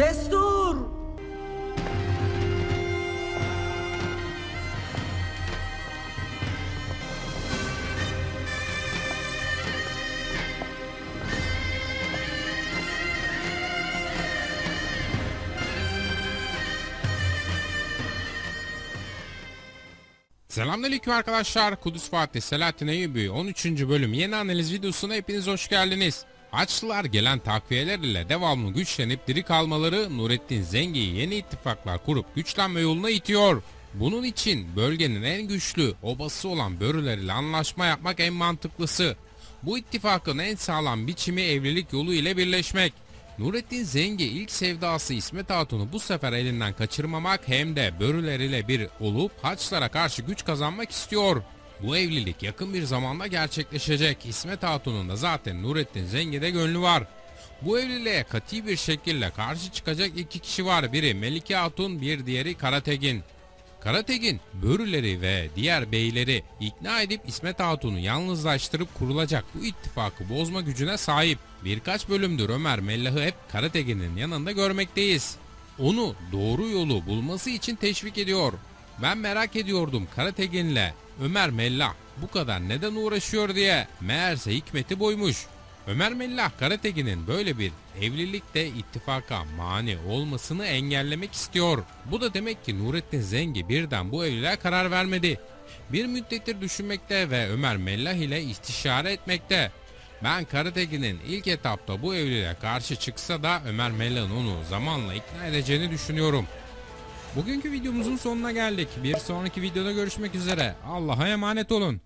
Destur! Selamünaleyküm arkadaşlar. Kudüs Fatih Selahattin Eyyubi 13. bölüm yeni analiz videosuna hepiniz hoş geldiniz. Haçlılar gelen takviyeler ile devamlı güçlenip diri kalmaları Nurettin Zengi'yi yeni ittifaklar kurup güçlenme yoluna itiyor. Bunun için bölgenin en güçlü obası olan Börüler ile anlaşma yapmak en mantıklısı. Bu ittifakın en sağlam biçimi evlilik yolu ile birleşmek. Nurettin Zengi ilk sevdası İsmet Hatun'u bu sefer elinden kaçırmamak hem de börüler ile bir olup Haçlara karşı güç kazanmak istiyor. Bu evlilik yakın bir zamanda gerçekleşecek. İsmet Hatun'un da zaten Nurettin Zengi'de gönlü var. Bu evliliğe kati bir şekilde karşı çıkacak iki kişi var. Biri Melike Hatun, bir diğeri Karategin. Karategin, Börüleri ve diğer beyleri ikna edip İsmet Hatun'u yalnızlaştırıp kurulacak bu ittifakı bozma gücüne sahip. Birkaç bölümdür Ömer Mellah'ı hep Karategin'in yanında görmekteyiz. Onu doğru yolu bulması için teşvik ediyor. Ben merak ediyordum Karategin'le Ömer Mellah bu kadar neden uğraşıyor diye. Meğerse hikmeti boymuş. Ömer Mellah Karatekin'in böyle bir evlilikte ittifaka mani olmasını engellemek istiyor. Bu da demek ki Nurettin Zengi birden bu evliliğe karar vermedi. Bir müddettir düşünmekte ve Ömer Mellah ile istişare etmekte. Ben Karatekin'in ilk etapta bu evliliğe karşı çıksa da Ömer Mellah'ın onu zamanla ikna edeceğini düşünüyorum. Bugünkü videomuzun sonuna geldik. Bir sonraki videoda görüşmek üzere. Allah'a emanet olun.